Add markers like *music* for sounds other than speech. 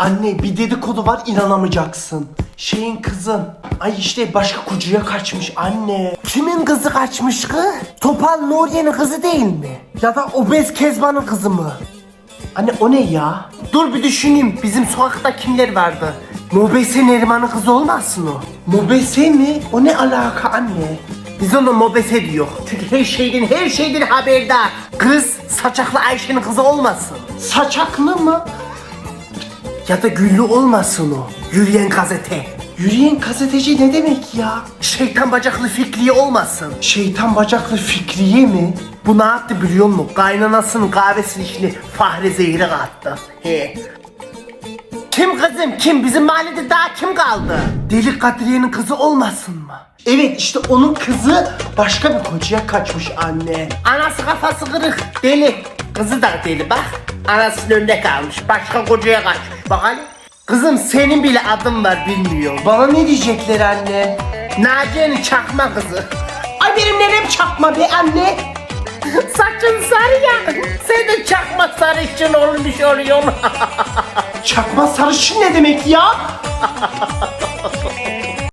Anne bir dedikodu var inanamayacaksın. Şeyin kızı. Ay işte başka kucuya kaçmış anne. Kimin kızı kaçmış kız? Topal Nuriye'nin kızı değil mi? Ya da obez Kezban'ın kızı mı? Anne o ne ya? Dur bir düşüneyim. Bizim sokakta kimler vardı? Mobese Neriman'ın kızı olmasın o? Mobese mi? O ne alaka anne? Biz ona Mobese diyor. Çünkü her şeyden her şeyden haberdar. Kız saçaklı Ayşe'nin kızı olmasın. Saçaklı mı? Ya da güllü olmasın o. Yürüyen gazete. Yürüyen gazeteci ne demek ya? Şeytan bacaklı Fikriye olmasın. Şeytan bacaklı Fikriye mi? Bu ne yaptı biliyor musun? Kaynanasının kahvesinin içine fahre zehri kattı. He. Kim kızım kim? Bizim mahallede daha kim kaldı? Deli Kadriye'nin kızı olmasın mı? Evet işte onun kızı başka bir kocaya kaçmış anne. Anası kafası kırık deli. Kızı da deli bak. Anasının önünde kalmış. Başka kocaya kaçmış. Bak hani. Kızım senin bile adın var bilmiyor. Bana ne diyecekler anne? Naciye'nin çakma kızı. Ay benim nerem çakma be anne. *laughs* Saçın sarı ya. Senin çakma sarışın olmuş oluyor. *laughs* çakma sarışın ne demek ya? *laughs*